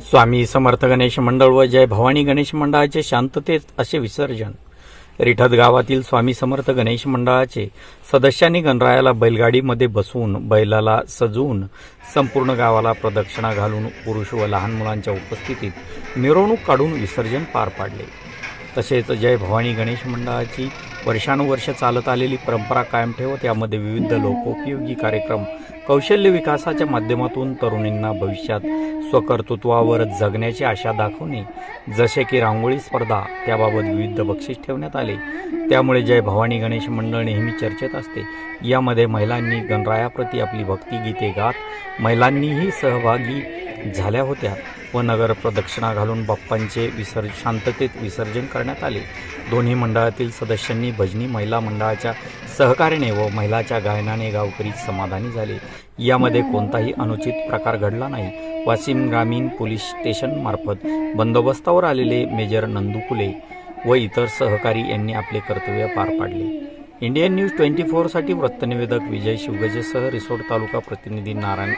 स्वामी समर्थ गणेश मंडळ व जय भवानी गणेश मंडळाचे शांततेत असे विसर्जन. रिठत गावातील स्वामी समर्थ गणेश मंडळाचे सदस्यांनी गणरायाला बैलगाडीमध्ये बसवून बैलाला सजवून संपूर्ण गावाला प्रदक्षिणा घालून पुरुष व लहान मुलांच्या उपस्थितीत मिरवणूक काढून विसर्जन पार पाडले. तसेच जय भवानी गणेश मंडळाची वर्षानुवर्ष चालत आलेली परंपरा कायम ठेवत यामध्ये विविध लोकोपयोगी कार्यक्रम कौशल्य विकासाच्या माध्यमातून तरुणींना भविष्यात स्वकर्तृत्वावर जगण्याची आशा दाखवणे जसे की रांगोळी स्पर्धा त्याबाबत विविध बक्षीस ठेवण्यात आले. त्यामुळे जय भवानी गणेश मंडळ नेहमी चर्चेत असते. यामध्ये महिलांनी गणरायाप्रती आपली भक्तिगीते गात. महिलांनीही सहभागी झाल्या होत्या व नगर प्रदक्षिणा घालून बाप्पांचे विसर्ज शांततेत विसर्जन करण्यात आले. दोन्ही मंडळातील सदस्यांनी भजनी महिला मंडळाच्या सहकार्याने व महिलाच्या गायनाने गावकरी समाधानी झाले. यामध्ये कोणताही अनुचित प्रकार घडला नाही. वाशिम ग्रामीण पोलीस स्टेशन मार्फत बंदोबस्तावर आलेले मेजर नंदुकुले व इतर सहकारी यांनी आपले कर्तव्य पार पाडले. इंडियन न्यूज ट्वेंटी फोरसाठी वृत्तनिवेदक विजय शिवगजेसह रिसोड तालुका प्रतिनिधी नारायण